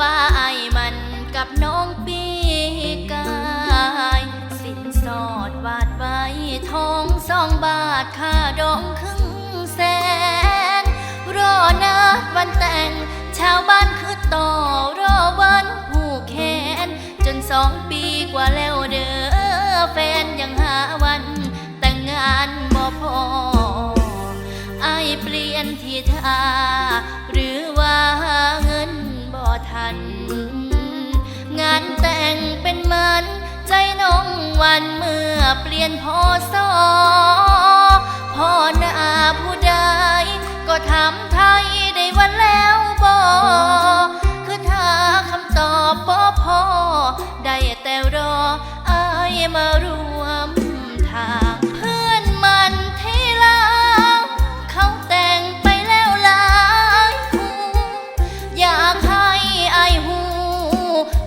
ว่าไอ้มันกับน้องปีกายสินสอดวาดไว้ทองสองบาทค่าดองครึ่งแสน รอนัดวันแต่ง ชาวบ้านคือต่อรอวันผูกแขน จนสองปีกว่าแล้วเด้อแฟนยังหาวัน แต่งงานบ่พอไอเปลี่ยนที่ท่าหรือว่าเงิน ทัน งานแต่งเป็นมันใจน้องวันเมื่อเปลี่ยนพอสอพ่อหน้าผู้ใดก็ถามไทยได้วันแล้วบ่คือถ้าคำตอบบ่พอได้แต่รออายมาร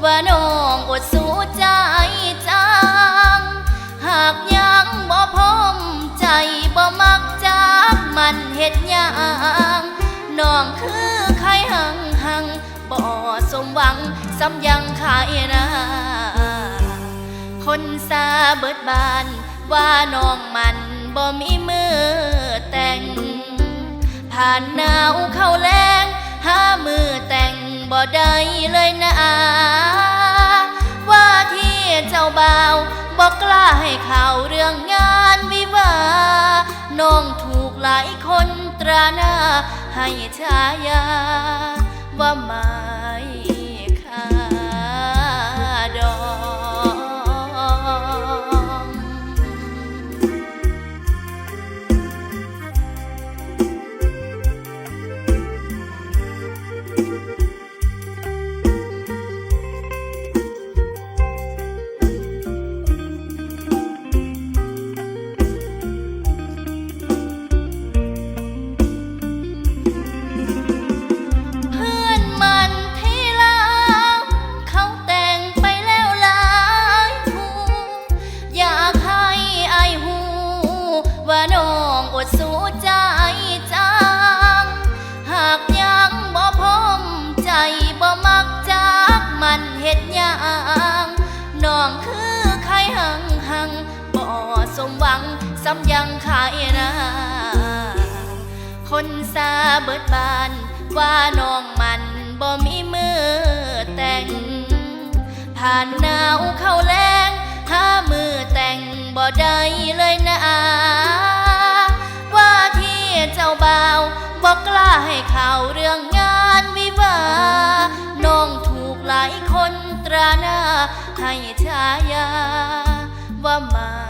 ว่าน้องอดสู้ใจจัง หากยังบ่พร้อมใจบ่มักจากมันเฮ็ดหยังน้องคือใครหังหังบ่สมหวังซ้ำยังขายนาคนซาเบิดบานว่าน้องมันบ่มีมือแต่ง ผ่านหนาวเข้าแรงหามือแต่ง บ่ได้เลยนะ ว่าที่เจ้าบ่าวบอกกล้าให้ข่าวเรื่องงานวิวา น้องถูกหลายคนตราหน้าให้ชายาว่ามา สมหวังซ้ำยังขายนาคนซาเบิดบาน ว่าน้องมันบ่มีมือแต่ง ผ่านหนาวเข้าแรงหามือแต่งบ่ได้เลยนะ ว่าที่เจ้าบ่าวบอกกล้าให้ข่าวเรื่องงานวิวา น้องถูกหลายคนตราหน้าให้ฉายาว่ามา